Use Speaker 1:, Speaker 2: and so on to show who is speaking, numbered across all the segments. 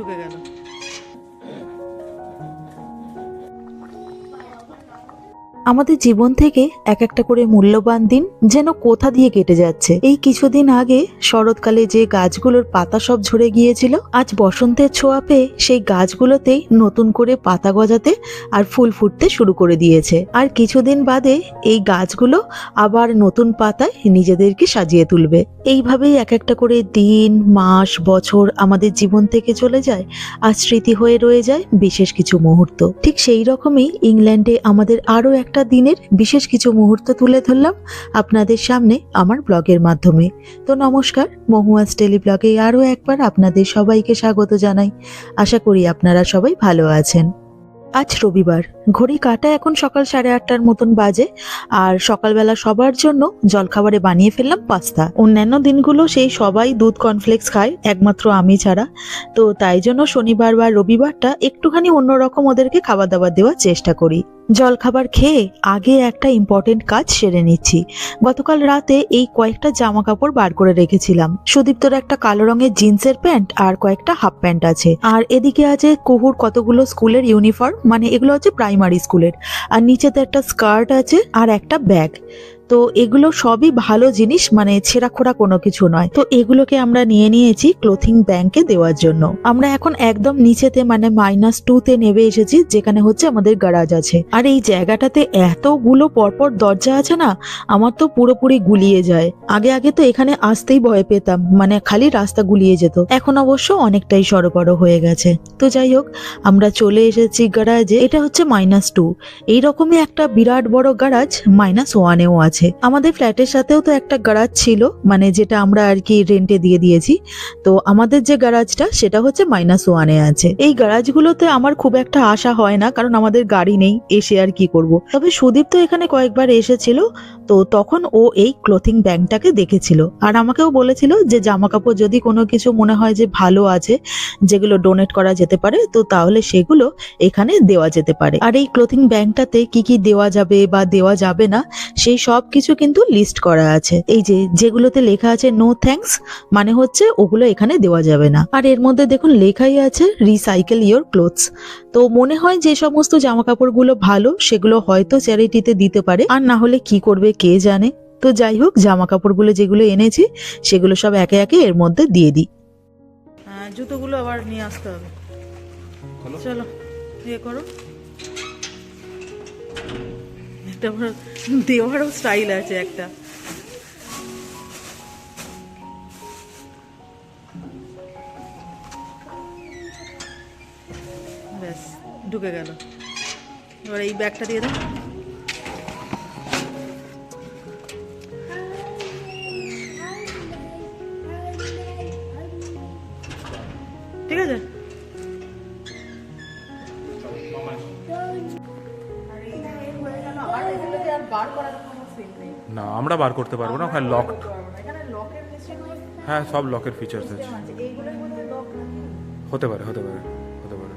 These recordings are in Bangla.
Speaker 1: ঢুকে গেল
Speaker 2: আমাদের জীবন থেকে এক একটা করে মূল্যবান দিন যেন কোথা দিয়ে কেটে যাচ্ছে। এই কিছুদিন আগে শরৎকালে যে গাছগুলোর পাতা সব ঝরে গিয়েছিল, আজ বসন্তের ছোঁয়া পেয়ে সেই গাছগুলোতেই নতুন করে পাতা গজাতে আর ফুল ফুটতে শুরু করে দিয়েছে। আর কিছুদিন বাদে এই গাছগুলো আবার নতুন পাতায় নিজেদেরকে সাজিয়ে তুলবে। এইভাবেই এক একটা করে দিন, মাস, বছর আমাদের জীবন থেকে চলে যায় আর স্মৃতি হয়ে রয়ে যায় বিশেষ কিছু মুহূর্ত। ঠিক সেই রকমই ইংল্যান্ডে আমাদের আরও একটা দিনের বিশেষ কিছু মুহূর্ত তুলে ধরলাম আপনাদের সামনে আমার ব্লগের মাধ্যমে। তো নমস্কার, মহুয়াস টেলি ব্লগে আরও একবার আপনাদের সবাইকে স্বাগত জানাই। আশা করি আপনারা সবাই ভালো আছেন। আজ রবিবার ঘড়ি কাটা এখন সকাল সাড়ে আটটার মতন বাজে, আর সকালবেলা সবার জন্য জলখাবারে বানিয়ে ফেললাম পাস্তা। অন্যান্য দিনগুলো সেই সবাই দুধ কর্নফ্লেক্স খায়, একমাত্র আমি ছাড়া। তো তাই জন্য শনিবার বা রবিবারটা একটুখানি অন্যরকম ওদেরকে খাবার দাবার দেওয়ার চেষ্টা করি। জলখাবার খেয়ে আগে একটা ইম্পর্টেন্ট কাজ সেরে নিচ্ছি। গতকাল রাতে এই কয়েকটা জামা কাপড় বার করে রেখেছিলাম। সুদীপ্তর একটা কালো রঙের জিন্সের প্যান্ট আর কয়েকটা হাফ প্যান্ট আছে। আর এদিকে আছে কুহুর কতগুলো স্কুলের ইউনিফর্ম মানে এগুলো হচ্ছে প্রাইমারি স্কুলের আর নিচেতে একটা স্কার্ট আছে আর একটা ব্যাগ তো এগুলো সবই ভালো জিনিস মানে ছেঁড়াখোড়া কোনো কিছু নয়। তো এগুলোকে আমরা নিয়ে নিয়েছি ক্লোথিং ব্যাংকে দেওয়ার জন্য। আমরা এখন একদম নিচেতে মানে মাইনাস টু তে নেমে এসেছি, যেখানে হচ্ছে আমাদের গ্যারাজ আছে। আর এই জায়গাটাতে এতগুলো পরপর দরজা আছে না, আমার তো পুরোপুরি গুলিয়ে যায়। আগে আগে তো এখানে আসতেই ভয় পেতাম মানে খালি রাস্তা গুলিয়ে যেত। এখন অবশ্য অনেকটাই সরবরাহ হয়ে গেছে। তো যাই হোক, আমরা চলে এসেছি গ্যারাজে এটা হচ্ছে মাইনাস টু এইরকমই একটা বিরাট বড় গ্যারাজ মাইনাস ওয়ানেও আছে। আমাদের ফ্ল্যাটের সাথেও তো একটা গ্যারাজ ছিল মানে যেটা আমরা আর কি রেন্টে দিয়ে দিয়েছি। তো আমাদের যে গ্যারাজটা সেটা হচ্ছে মাইনাস ওয়ানে আছে। এই গ্যারাজগুলোতে আমার খুব একটা আশা হয় না, কারণ আমাদের গাড়ি নেই, এসে আর কি করব। তবে সুদীপ তো এখানে কয়েকবার এসেছিল। তো তখন ও এই ক্লোথিং ব্যাগটাকে দেখেছিল। আর আমাকেও বলেছিল যে জামা কাপড় যদি কোনো কিছু মনে হয় যে ভালো আছে, যেগুলো ডোনেট করা যেতে পারে, তো তাহলে সেগুলো এখানে দেওয়া যেতে পারে। আর এই ক্লোথিং ব্যাগটাতে কি কি দেওয়া যাবে বা দেওয়া যাবে না, সেই সব কিছু কিন্তু লিস্ট করা আছে। এই যে যেগুলোতে লেখা আছে নো থ্যাঙ্কস মানে হচ্ছে ওগুলো এখানে দেওয়া যাবে না। আর এর মধ্যে দেখুন লেখাই আছে রিসাইকেল ইয়োর ক্লোথস তো মনে হয় যে সমস্ত জামা কাপড়গুলো ভালো, সেগুলো হয়তো চ্যারিটিতে দিতে পারে। আর না হলে কি করবে কে জানে? তো যাই হোক জামা কাপড়গুলো যেগুলো এনেছি সেগুলো সব একে একে এর মধ্যে দিয়ে দিই।
Speaker 1: হ্যাঁ, জুতোগুলো আবার নিয়ে আসতে হবে। চলো ইয়ে করো। একটা দেওয়ারও স্টাইল আছে একটা। ব্যাস ঢুকে গেল। এবার এই ব্যাগটা দিয়ে দাও। ঠিক আছে।
Speaker 3: না, আমরা বার করতে পারব না, ওখানে লক হ্যাঁ সব লকের ফিচার্স আছে। হতে পারে হতে পারে হতে পারে।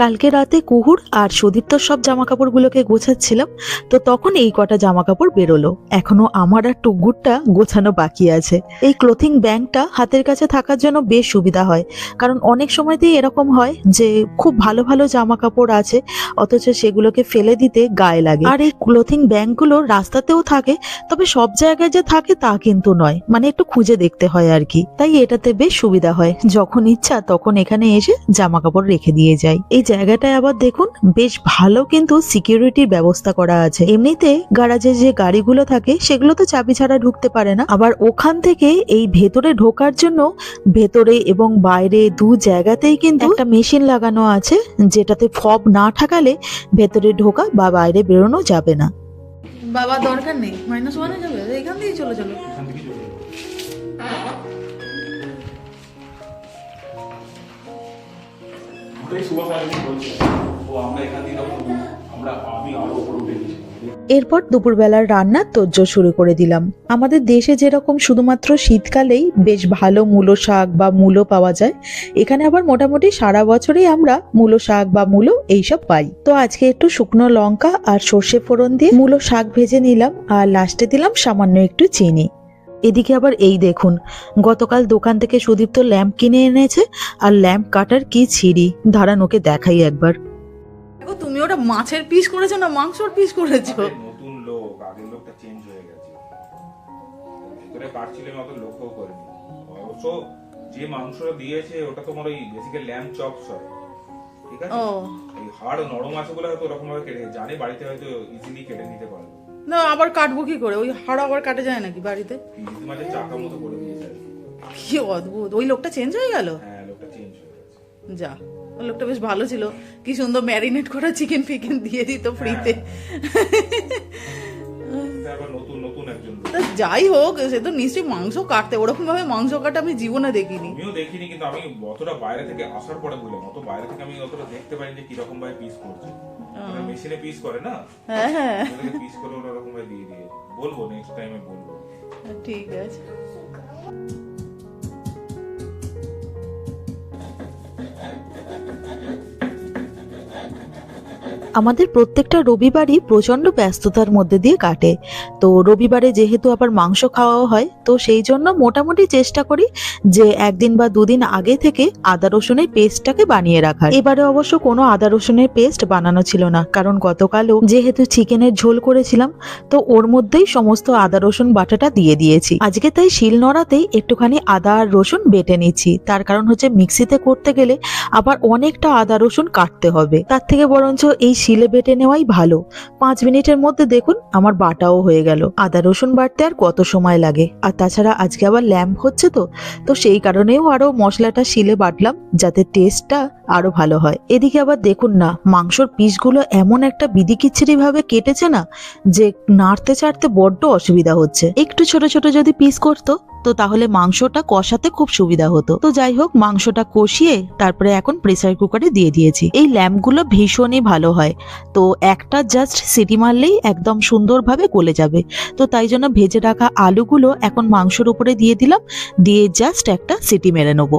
Speaker 2: কালকে রাতে কুহুর আর সুদীপ্তর সব জামা কাপড়গুলোকে গোছাচ্ছিলাম, তো তখন এই কটা জামা কাপড় বেরোলো। এখনও আমার আর টুকগুরটা গোছানো বাকি আছে। এই ক্লোথিং ব্যাগটা হাতের কাছে থাকার জন্য বেশ সুবিধা হয়, কারণ অনেক সময়তেই এরকম হয় যে খুব ভালো ভালো জামা কাপড় আছে, অথচ সেগুলোকে ফেলে দিতে গায়ে লাগে। আর এই ক্লোথিং ব্যাগগুলো রাস্তাতেও থাকে, তবে সব জায়গায় যে থাকে তা কিন্তু নয় মানে একটু খুঁজে দেখতে হয় আর কি। তাই এটাতে বেশ সুবিধা হয়, যখন ইচ্ছা তখন এখানে এসে জামা কাপড় রেখে দিয়ে যায় এই জায়গাটায় আবার দেখুন বেশ ভালো কিন্তু সিকিউরিটির ব্যবস্থা করা আছে। এমনিতে গ্যারাজে যে গাড়িগুলো থাকে সেগুলো তো চাবি ছাড়া ঢুকতে পারে না। আবার ওখান থেকে এই ভেতরে ঢোকার জন্য ভেতরে এবং বাইরে দু জায়গাতেই কিন্তু একটা মেশিন লাগানো আছে যেটাতে ফব না ঠাকালে ভেতরে ঢোকা বা বাইরে বেরোনো যাবে না।
Speaker 1: বাবা দরকার নেই। মাইনাস ওয়ানে যাবে। এখান দিয়েই চলে চলো
Speaker 2: এরপর দুপুরবেলার রান্না তোজ্জ শুরু করে দিলাম। আমাদের দেশে যেরকম শুধুমাত্র শীতকালেই বেশ ভালো মূলো শাক বা মূলো পাওয়া যায়, এখানে আবার মোটামুটি সারা বছরই আমরা মূলো শাক বা মূলো এইসব পাই। তো আজকে একটু শুকনো লঙ্কা আর সর্ষে ফোড়ন দিয়ে মূলো শাক ভেজে নিলাম আর লাস্টে দিলাম সামান্য একটু চিনি। এদিকে আবার এই দেখুন গতকাল দোকান থেকে সুদীপ্ত ল্যাম্প কিনে এনেছে আর ল্যাম্প কাটার কি ছিঁড়ি? দাঁড়ান ওকে দেখাই একবার।
Speaker 1: দেখো তুমি ওটা মাছের পিস করেছ না মাংসর পিস করেছ?
Speaker 3: নতুন লোক আগের লোকটা চেঞ্জ হয়ে গেছে। ভিতরে কাটছিল অত লক্ষ্য করিনি। অবশ্য যে মাংসটা দিয়েছে ওটা তোমার ওই বেসিক্যালি ল্যাম্প চপস হয়। ঠিক আছে?
Speaker 1: ও।
Speaker 3: এই হাড় নরম আছে বলে হয়তো ওরকম ভাবে কেটে জানে বাড়িতে হয়তো ইজিলি কেটে নিতে পারে
Speaker 1: না আবার কাটবো কি করে? ওই হাড় আবার কাটে যায় নাকি বাড়িতে?
Speaker 3: কি।
Speaker 1: অদ্ভুত। ওই লোকটা চেঞ্জ হয়ে গেল?
Speaker 3: হ্যাঁ হয়ে
Speaker 1: যা ওই লোকটা বেশ ভালো ছিল। কি সুন্দর ম্যারিনেট করা চিকেন ফিকেন দিয়ে দিত ফ্রিতে
Speaker 3: নতুন নতুন।
Speaker 1: তা যাই হোক সে তো নিশ্চয়ই মাংস কাটতে ওরকম ভাবে মাংস কাটা আমি জীবনে দেখিনি।
Speaker 3: আমিও দেখিনি কিন্তু আমি অতটা বাইরে থেকে আসার পরে বললাম অত বাইরে থেকে আমি অতটা দেখতে পারি যে কীরকম ভাবে পিস করছে। মেশিনে পিস করে না?
Speaker 1: হ্যাঁ হ্যাঁ।
Speaker 3: পিস করে ওরা ওরকম ভাবে দিয়ে দিয়ে বলব নেক্সট টাইমে বলব।
Speaker 1: ঠিক আছে।
Speaker 2: আমাদের প্রত্যেকটা রবিবারই প্রচণ্ড ব্যস্ততার মধ্যে দিয়ে কাটে। তো রবিবারে যেহেতু আবার মাংস খাওয়াও হয়, তো সেই জন্য মোটামুটি চেষ্টা করি যে একদিন বা দুদিন আগে থেকে আদা রসুনের পেস্টটাকে বানিয়ে রাখার। এবারে অবশ্য কোনো আদা রসুনের পেস্ট বানানো ছিল না, কারণ গতকালও যেহেতু চিকেনের ঝোল করেছিলাম, তো ওর মধ্যেই সমস্ত আদা রসুন বাটাটা দিয়ে দিয়েছি। আজকে তাই শিল নড়াতেই একটুখানি আদা আর রসুন বেটে নিচ্ছি। তার কারণ হচ্ছে মিক্সিতে করতে গেলে আবার অনেকটা আদা রসুন কাটতে হবে। তার থেকে বরঞ্চ এই শিলে বেটে নেওয়াই ভালো। পাঁচ মিনিটের মধ্যে দেখুন আমার বাটাও হয়ে গেল। আদা রসুন বাটতে আর কত সময় লাগে। আর তাছাড়া আজকে আবার ল্যাম্প হচ্ছে তো তো সেই কারণেও আরও মশলাটা শিলে বাটলাম যাতে টেস্টটা আরও ভালো হয়। এদিকে আবার দেখুন না, মাংসর পিসগুলো এমন একটা বিদিকিচ্ছিরি ভাবে কেটেছে না যে নাড়তে চাড়তে বড্ড অসুবিধা হচ্ছে। একটু ছোট ছোট যদি পিস করতো তো তাহলে মাংসটা কষাতে খুব সুবিধা হতো। তো যাই হোক, মাংসটা কষিয়ে তারপরে এখন প্রেসার কুকারে দিয়ে দিয়েছি। এই ল্যাম্পগুলো ভীষণই ভালো হয়। তো একটা জাস্ট সিটি মারলেই একদম সুন্দরভাবে গলে যাবে। তো তাই জন্য ভেজে রাখা আলুগুলো এখন মাংসর উপরে দিয়ে দিলাম। দিয়ে জাস্ট একটা সিটি মেরে নেব।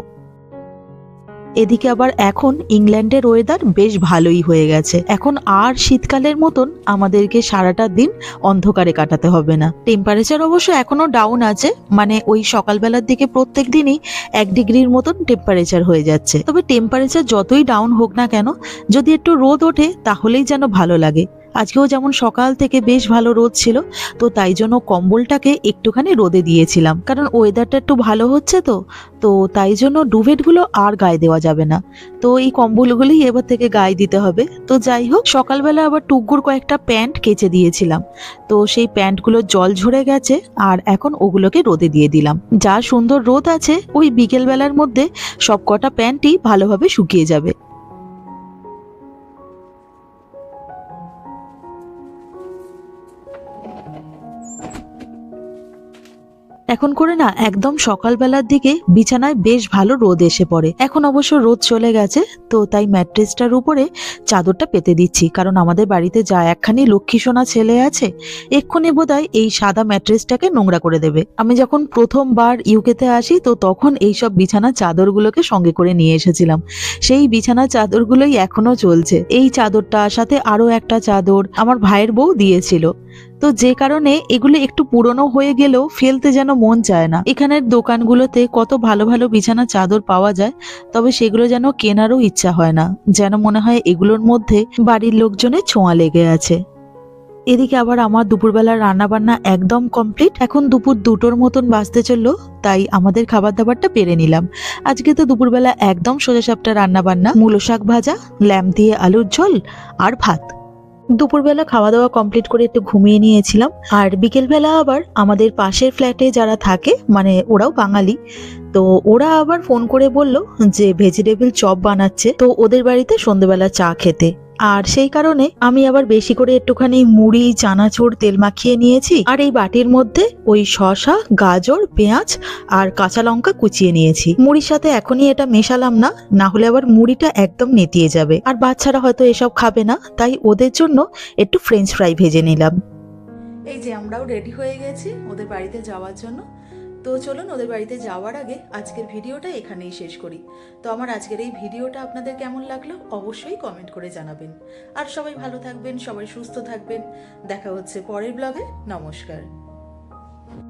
Speaker 2: এদিকে আবার এখন ইংল্যান্ডের ওয়েদার বেশ ভালোই হয়ে গেছে। এখন আর শীতকালের মতন আমাদেরকে সারাটা দিন অন্ধকারে কাটাতে হবে না। টেম্পারেচার অবশ্য এখনও ডাউন আছে মানে ওই সকালবেলার দিকে প্রত্যেক দিনই এক ডিগ্রির মতন টেম্পারেচার হয়ে যাচ্ছে। তবে টেম্পারেচার যতই ডাউন হোক না কেন, যদি একটু রোদ ওঠে, তাহলেই যেন ভালো লাগে। আজকেও যেমন সকাল থেকে বেশ ভালো রোদ ছিল, তো তাই জন্য কম্বলটাকে একটুখানি রোদে দিয়েছিলাম। কারণ ওয়েদারটা একটু ভালো হচ্ছে তো তো তাই জন্য ডুভেটগুলো আর গায়ে দেওয়া যাবে না। তো এই কম্বলগুলোই এবার থেকে গায়ে দিতে হবে। তো যাই হোক, সকালবেলা আবার টুকুর কয়েকটা প্যান্ট কেচে দিয়েছিলাম। তো সেই প্যান্টগুলো জল ঝরে গেছে, আর এখন ওগুলোকে রোদে দিয়ে দিলাম। যা সুন্দর রোদ আছে, ওই বিকেলবেলার মধ্যে সব কটা প্যান্টই ভালোভাবে শুকিয়ে যাবে। এখন করে না, একদম সকালবেলার দিকে বিছানায় বেশ ভালো রোদ এসে পড়ে। এখন অবশ্য রোদ চলে গেছে, তো তাই ম্যাট্রেসটার উপরে চাদরটা পেতে দিচ্ছি, কারণ আমাদের বাড়িতে যা একখানি লক্ষ্মী সোনা ছেলে আছে, এক্ষুনি বোধহয় এই সাদা ম্যাট্রেসটাকে নোংরা করে দেবে। আমি যখন প্রথমবার ইউকেতে আসি, তো তখন এই সব বিছানা চাদরগুলোকে সঙ্গে করে নিয়ে এসেছিলাম। সেই বিছানা চাদরগুলোই এখনও চলছে। এই চাদরটা সাথে আরও একটা চাদর আমার ভাইয়ের বউ দিয়েছিল। তো যে কারণে এগুলো একটু পুরনো হয়ে গেলেও ফেলতে যেন মন চায় না। এখানের দোকানগুলোতে কত ভালো ভালো বিছানা চাদর পাওয়া যায়, তবে সেগুলো যেন কেনারও ইচ্ছা হয় না, যেন মনে হয় এগুলোর মধ্যে বাড়ির লোকজনের ছোঁয়া লেগে আছে। এদিকে আবার আমার দুপুরবেলার রান্না বান্না একদম কমপ্লিট। এখন দুপুর দুটোর মতন বাজতে চলল, তাই আমাদের খাবার দাবারটা পেরে নিলাম। আজকে তো দুপুরবেলা একদম সোজা সাপটা রান্না বান্না মূলো শাক ভাজা, ল্যাম দিয়ে আলুর ঝোল আর ভাত। দুপুরবেলা খাওয়া দাওয়া কমপ্লিট করে একটু ঘুমিয়ে নিয়েছিলাম। আর বিকেলবেলা আবার আমাদের পাশের ফ্ল্যাটে যারা থাকে মানে ওরাও বাঙালি, তো ওরা আবার ফোন করে বলল যে ভেজিটেবল চপ বানাচ্ছে। তো ওদের বাড়িতে সন্ধ্যেবেলা চা খেতে। আর সেই কারণে আমি আবার বেশি করে একটুখানি মুড়ি, চানাচুর, তেল মাখিয়ে নিয়েছি আর এই বাটির মধ্যে ওই শসা, গাজর, পেঁয়াজ আর কাঁচা লঙ্কা কুচিয়ে নিয়েছি। মুড়ির সাথে এখনই এটা মেশালাম না না হলে আবার মুড়িটা একদম নেতিয়ে যাবে। আর বাচ্চারা হয়তো এসব খাবে না, তাই ওদের জন্য একটু ফ্রেঞ্চ ফ্রাই ভেজে নিলাম।
Speaker 1: এই যে আমরাও রেডি হয়ে গেছি ওদের বাড়িতে যাওয়ার জন্য। তো চলুন ওদের বাড়িতে যাওয়ার আগে আজকের ভিডিওটা এখানেই শেষ করি। তো আমার আজকের এই ভিডিওটা আপনাদের কেমন লাগল অবশ্যই কমেন্ট করে জানাবেন। আর সবাই ভালো থাকবেন, সবাই সুস্থ থাকবেন। দেখা হচ্ছে পরের ব্লগে নমস্কার।